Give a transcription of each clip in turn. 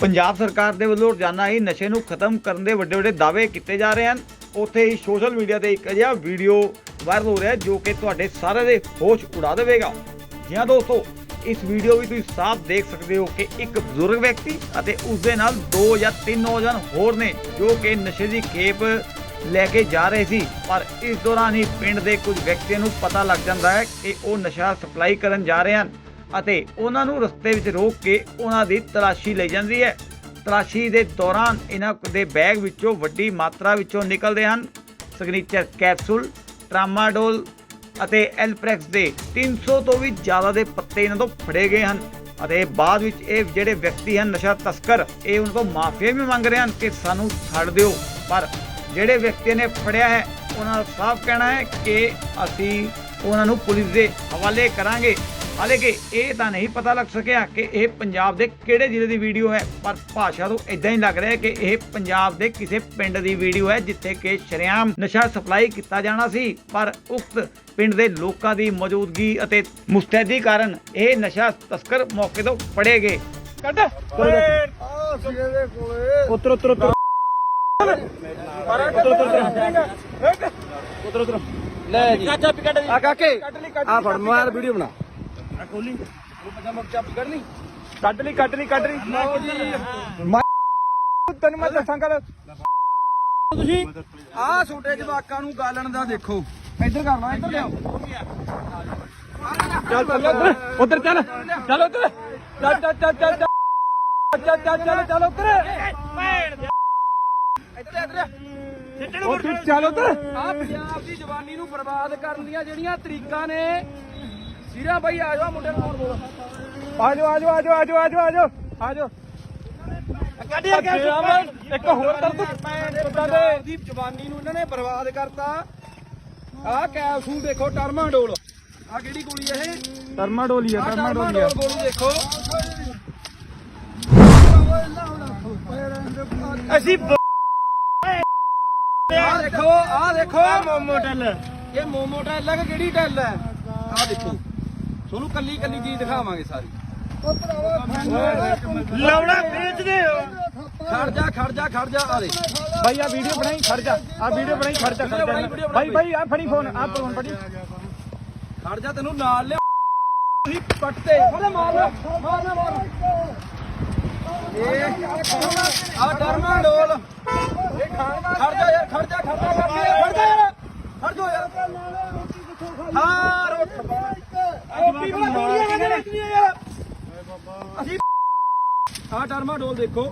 ਪੰਜਾਬ ਸਰਕਾਰ ਦੇ ਵੱਲੋਂ ਰੋਜ਼ਾਨਾ ਹੀ ਨਸ਼ੇ ਨੂੰ ਖਤਮ ਕਰਨ ਦੇ ਵੱਡੇ ਵੱਡੇ ਦਾਅਵੇ ਕੀਤੇ ਜਾ ਰਹੇ ਹਨ। ਉੱਥੇ ਹੀ ਸੋਸ਼ਲ ਮੀਡੀਆ ਤੇ ਇੱਕ ਅਜਿਹਾ ਵੀਡੀਓ ਵਾਇਰਲ ਹੋ ਰਿਹਾ ਜੋ ਕਿ ਤੁਹਾਡੇ ਸਾਰੇ ਦੇ ਹੋਸ਼ ਉਡਾ ਦੇਵੇਗਾ। ਜੀ ਦੋਸਤੋ, ਇਸ ਵੀਡੀਓ ਵਿੱਚ ਤੁਸੀਂ ਸਾਫ਼ ਦੇਖ ਸਕਦੇ ਹੋ ਕਿ ਇੱਕ ਬਜ਼ੁਰਗ ਵਿਅਕਤੀ ਅਤੇ ਉਸ ਦੇ ਨਾਲ ਦੋ ਜਾਂ ਤਿੰਨ ਨੌਜਵਾਨ ਹੋਰ ਨੇ ਜੋ ਕਿ ਨਸ਼ੇ ਦੀ ਖੇਪ ਲੈ ਕੇ ਜਾ ਰਹੇ ਸੀ। ਪਰ ਇਸ ਦੌਰਾਨ ਹੀ ਪਿੰਡ ਦੇ ਕੁਝ ਵਿਅਕਤੀਆਂ ਨੂੰ ਪਤਾ ਲੱਗ ਜਾਂਦਾ ਹੈ ਕਿ ਉਹ ਨਸ਼ਾ ਸਪਲਾਈ ਕਰਨ ਜਾ ਰਹੇ ਹਨ। ਅਤੇ ਉਹਨਾਂ ਨੂੰ ਰਸਤੇ ਵਿੱਚ ਰੋਕ ਕੇ ਉਹਨਾਂ ਦੀ ਤਲਾਸ਼ੀ ਲਈ ਜਾਂਦੀ ਹੈ। ਤਲਾਸ਼ੀ ਦੇ ਦੌਰਾਨ ਇਹਨਾਂ ਦੇ ਬੈਗ ਵਿੱਚੋਂ ਵੱਡੀ ਮਾਤਰਾ ਵਿੱਚੋਂ ਨਿਕਲਦੇ ਹਨ। ਸਿਗਨੇਚਰ ਕੈਪਸੂਲ ਟਰਾਮਾਡੋਲ ਅਤੇ ਐਲਪ੍ਰੈਕਸ ਦੇ 300 ਤੋਂ ਵੀ ਜ਼ਿਆਦਾ ਦੇ ਪੱਤੇ ਇਹਨਾਂ ਤੋਂ ਫੜੇ ਗਏ ਹਨ ਅਤੇ ਬਾਅਦ ਵਿੱਚ ਇਹ ਜਿਹੜੇ ਵਿਅਕਤੀ ਹਨ, ਨਸ਼ਾ ਤਸਕਰ, ਇਹ ਉਹਨਾਂ ਤੋਂ ਮਾਫੀਆ ਵੀ ਮੰਗ ਰਹੇ ਹਨ ਕਿ ਸਾਨੂੰ ਛੱਡ ਦਿਓ। ਪਰ ਜਿਹੜੇ ਵਿਅਕਤੀ ਨੇ ਫੜਿਆ ਹੈ, ਉਹਨਾਂ ਦਾ ਸਾਫ਼ ਕਹਿਣਾ ਹੈ ਕਿ ਅਸੀਂ ਉਹਨਾਂ ਨੂੰ ਪੁਲਿਸ ਦੇ ਹਵਾਲੇ ਕਰਾਂਗੇ। ਹਾਲਾਂਕਿ ਇਹ ਤਾਂ ਨਹੀਂ ਪਤਾ ਲੱਗ ਸਕਿਆ ਕਿ ਇਹ ਪੰਜਾਬ ਦੇ ਕਿਹੜੇ ਜ਼ਿਲ੍ਹੇ ਦੀ ਵੀਡੀਓ ਹੈ ਪਰ ਭਾਸ਼ਾ ਤੋਂ ਇਦਾਂ ਹੀ ਲੱਗ ਰਿਹਾ ਹੈ ਕਿ ਇਹ ਪੰਜਾਬ ਦੇ ਕਿਸੇ ਪਿੰਡ ਦੀ ਵੀਡੀਓ ਹੈ ਜਿੱਥੇ ਕਿ ਸ਼ਰੇਆਮ ਨਸ਼ਾ ਸਪਲਾਈ ਕੀਤਾ ਜਾਣਾ ਸੀ ਪਰ ਉਕਤ ਪਿੰਡ ਦੇ ਲੋਕਾਂ ਦੀ ਮੌਜੂਦਗੀ ਅਤੇ ਮੁਸਤੈਦੀ ਕਾਰਨ ਇਹ ਨਸ਼ਾ ਤਸਕਰ ਮੌਕੇ ਤੋਂ ਫੜੇ ਗਏ। ਕੱਢ! ਆ ਸੀ ਇਹਦੇ ਕੋਲੇ। ਉਤਰ ਉਤਰ ਉਤਰ। ਉਤਰ ਉਤਰ ਲੈ ਜੀ। ਆ ਕਾਕੇ ਆ ਫੜ ਮਾਰ ਵੀਡੀਓ ਬਣਾ। ਕੋਲੀ। ਚਾਪੀ ਕੱਢਣੀ ਕੱਢ ਲਈ ਕੱਢ ਲਈ ਕੱਢ ਲਈ। ਤੈਨੂੰ ਮੈਂ ਦੱਸਾਂਗਾ ਤੁਸੀਂ ਆ ਛੋਟੇ ਜਵਾਕਾਂ ਨੂੰ ਗਾਲਣ ਦਾ ਦੇਖੋ। ਇੱਧਰ ਕਰ ਲਓ ਇੱਧਰ ਲਿਆਓ। ਚੱਲ ਚੱਲ ਉਧਰ ਉਧਰ ਚੱਲ। ਚੱਲ ਉਧਰ। ਚੱਲ ਚੱਲ ਚੱਲ ਚੱਲ ਚੱਲ। ਚੱਲ ਚੱਲ ਚੱਲ ਉਧਰ। ਇੱਧਰ ਇੱਧਰ ਉਹ ਤੂੰ ਚੱਲ ਉਧਰ। ਆ ਪੰਜਾਬ ਦੀ ਜਵਾਨੀ ਨੂੰ ਬਰਬਾਦ ਕਰਨ ਦੀਆਂ ਜਿਹੜੀਆਂ ਤਰੀਕਾਂ ਨੇ ਸੀਰਾ ਬਾਈ ਆ ਜਾਓ ਮੁੰਡੇ ਨੂੰ ਫੋਨ ਬੋਲ। ਆਜੋ ਆਜੋ ਆਜੋ ਆਜੋ ਆਜੋ ਆਜੋ ਆਜੋ। ਕੱਢਿਆ ਇੱਕ ਹੋਰ ਕਰ ਤੂੰ ਪੰਜਾਬ ਦੀ। ਜਵਾਨੀ ਨੂੰ ਇਹਨਾਂ ਨੇ ਬਰਬਾਦ ਕਰਤਾ। ਆ ਕੈਪਸੂਲ ਦੇਖੋ ਟਰਮਾਡੋਲ। ਆ ਕਿਹੜੀ ਗੋਲੀ ਇਹ? ਟਰਮਾ ਡੋਲੀਆ ਆਹ ਟਰਮਾਡੋਲ ਗੋਲੀ ਦੇਖੋ। ਅਸੀਂ ਆ ਦੇਖੋ ਆ ਦੇਖੋ। ਮੋਮੋ ਟੈਲ। ਇਹ ਮੋਮੋ ਟੈਲ ਹੈ ਕਿਹੜੀ ਟੈਲ ਹੈ ਆ ਦੇਖੋ। ਤੁਹਾਨੂੰ ਕੱਲੀ ਕੱਲੀ ਚੀਜ਼ ਦਿਖਾਵਾਂਗੇ ਸਾਰੀ। ਲੌੜਾ ਵੇਚਦੇ ਹੋ। ਖੜ ਜਾ ਖੜ ਜਾ ਖੜ ਜਾ ਆ ਦੇ ਭਾਈ ਆ ਵੀਡੀਓ ਬਣਾਈ ਖੜ ਜਾ। ਆ ਵੀਡੀਓ ਬਣਾਈ ਖੜ ਜਾ ਖੜ ਜਾ। ਭਾਈ ਭਾਈ ਆ ਫੜੀ ਫੋਨ ਆ ਫੋਨ ਫੜੀ। ਖੜ ਜਾ ਤੈਨੂੰ ਨਾਲ ਲਿਆ। ਤੁਸੀਂ ਪੱਟੇ ਉਹਦੇ ਮਾਰ ਲੈ ਮਾਰ ਲੈ ਮਾਰ ਇਹ ਆ ਟਰਮਾਡੋਲ ਇਹ ਖੜ ਜਾ ਯਾਰ ਖੜ ਜਾ ਖੜ ਜਾ ਖੜ ਜਾ। ਯਾਰ, ਖੜ ਜਾ। ਯਾਰ ਖੜ ਜਾ ਯਾਰ। ਹਾਂ। ਅਸੀਂ ਆ ਟਰਮਾਡੋਲ ਦੇਖੋ।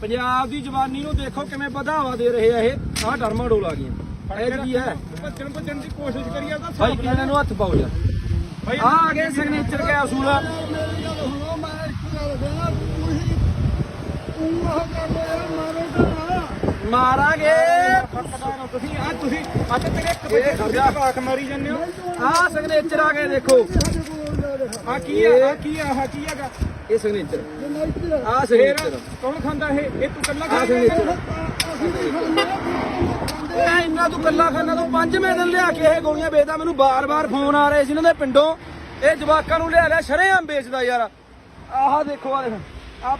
ਪੰਜਾਬ ਦੀ ਜਵਾਨੀ ਨੂੰ ਦੇਖੋ ਕਿਵੇਂ ਵਧਾਵਾ ਦੇ ਰਹੇ ਆ ਇਹ। ਆ ਟਰਮਾਡੋਲ ਆ ਗਈਆਂ। ਇਹ ਕੀ ਹੈ? ਭੱਜਣ ਭੱਜਣ ਦੀ ਕੋਸ਼ਿਸ਼ ਕਰੀਏ ਤਾਂ ਭਾਈ ਕਿਹਨਾਂ ਨੂੰ ਹੱਥ ਪਾਓ ਯਾਰ। ਆ ਆ ਗਏ ਸਿਗਨੇਚਰ ਕੈਪਸੂਲ। ਮਾਰਾਂਗੇ। ਤੁਸੀਂ ਆ ਤੁਸੀਂ ਅੱਜ ਤੇਰੇ ਇੱਕ ਬੱਚੇ ਖਰਚਾ ਪਾਕ ਮਾਰੀ ਜਾਂਦੇ ਹੋ। ਆ ਸਿਗਨੇਚਰ ਆ ਗਏ ਦੇਖੋ। ਆ ਕੀ ਆ ਆ ਕੀ ਆ ਆਹ ਕੀ ਹੈਗਾ? ਇਹ ਸਿਗਨੇਚਰ ਆ ਫੇਰ ਸਿਗਨੇਚਰ ਕੌਣ ਖਾਂਦਾ ਇਹ? ਇਹ ਤੂੰ ਕੱਲਾ ਆ ਖਾ ਸਿਗਨੇਚਰ ਇਹ ਇੰਨਾ ਤੂੰ ਕੱਲਾ ਖਾਨਾ ਤੂੰ ਪੰਜਵੇਂ ਦਿਨ ਲਿਆ ਕੇ ਇਹ ਗੋਲੀਆਂ ਵੇਚਦਾ। ਮੈਨੂੰ ਬਾਰ-ਬਾਰ ਫੋਨ ਆ ਰਹੇ ਸੀ ਇਹਨਾਂ ਦੇ ਪਿੰਡੋਂ। ਇਹ ਜਵਾਕਾਂ ਨੂੰ ਲਿਆ ਲਿਆ ਸ਼ਰੇਆਮ ਵੇਚਦਾ ਯਾਰ। ਆਹ ਦੇਖੋ ਆ ਦੇਖ। ਆ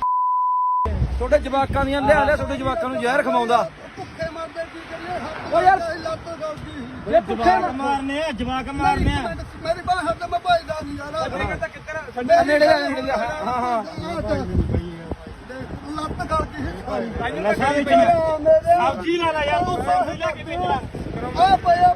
ਛੋਟੇ ਜਵਾਕਾਂ ਦੀਆਂ ਲਿਆ ਲਿਆ ਛੋਟੇ ਜਵਾਕਾਂ ਨੂੰ ਜ਼ਹਿਰ ਖਵਾਉਂਦਾ। ਓ ਯਾਰ। ਲੱਤ ਗਲਦੀ ਇਹ ਭੁੱਖੇ ਮਾਰਨੇ ਆ ਜਵਾਕ ਮੇਰੀ ਬਾਹ ਹੱਥ ਮੈਂ ਭਾਈਦਾ ਨਹੀਂ ਯਾਰ। ਆ ਨੇੜੇ ਆ ਨੇੜੇ ਆ। ਹਾਂ ਹਾਂ ਲੱਤ ਗਲਦੀ ਨਸ਼ਾ ਵਿੱਚ ਸਬਜ਼ੀ ਲਾ ਲਾ ਯਾਰ ਤੂੰ ਸਬਜ਼ੀ ਲੈ ਕੇ ਵੇਚਣਾ ਆ ਪਿਆ ਹੋ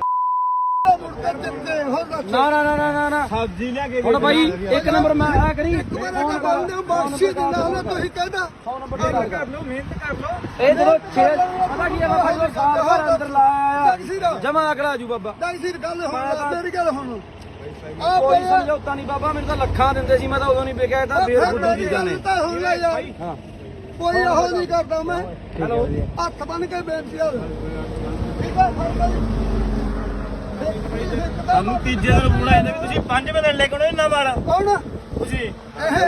ਨਾ ਨਾ ਨਾ ਨਾ ਨਾ ਨਾ। ਸਬਜ਼ੀ ਲੈ ਕੇ ਹੁਣ ਬਾਈ ਇੱਕ ਨੰਬਰ ਮੈਂ ਆ ਕਰੀ। ਮੇਰੇ ਕੋਲ ਬੰਦੇ ਬਾਕਸੀ ਦਿੰਦਾ ਉਹਨੇ ਤੁਸੀਂ ਕਹਿੰਦਾ। 100 ਨੰਬਰ ਕਰ ਲਓ ਮਿਹਨਤ ਕਰ ਲਓ। ਇਹ ਜਦੋਂ ਛੇ ਪਤਾ ਕੀ ਆ ਬਾਬਾ ਜਦੋਂ ਸਾਲ ਭਰ ਅੰਦਰ। ਲਾਇਆ ਜਮਾ ਕਰਾ ਜੂ ਬਾਬਾ। ਸੀ ਗੱਲ ਹੁਣ ਮੇਰੀ ਗੱਲ ਹੁਣ। ਕੋਈ ਸਮਝੌਤਾ ਨਹੀਂ ਬਾਬਾ ਮੈਨੂੰ ਤਾਂ ਲੱਖਾਂ ਦਿੰਦੇ ਸੀ ਮੈਂ ਤਾਂ ਉਦੋਂ ਨਹੀਂ ਵੇਖਿਆ ਤਾਂ ਬੇਰੁੱਡੀ ਚੀਜ਼ਾਂ ਨੇ ਹੁਣ ਕੋਈ ਇਹੋ ਨਹੀਂ ਕਰਦਾ ਮੈਂ। ਹੈਲੋ। ਹੱਥ ਬੰਨ ਕੇ ਬੇਨਤੀ ਆ ਠੀਕ ਆ ਫੜ ਲਈ ਸਾਨੂੰ ਤੀਜੇ ਦਿਨ ਇਹਨੇ ਵੀ ਤੁਸੀਂ ਪੰਜਵੇਂ ਦਿਨ ਲੈ ਕੇ ਆਉਣੇ ਨਾ ਵਾਲਾ ਕੌਣ? ਤੁਸੀਂ। ਇਹ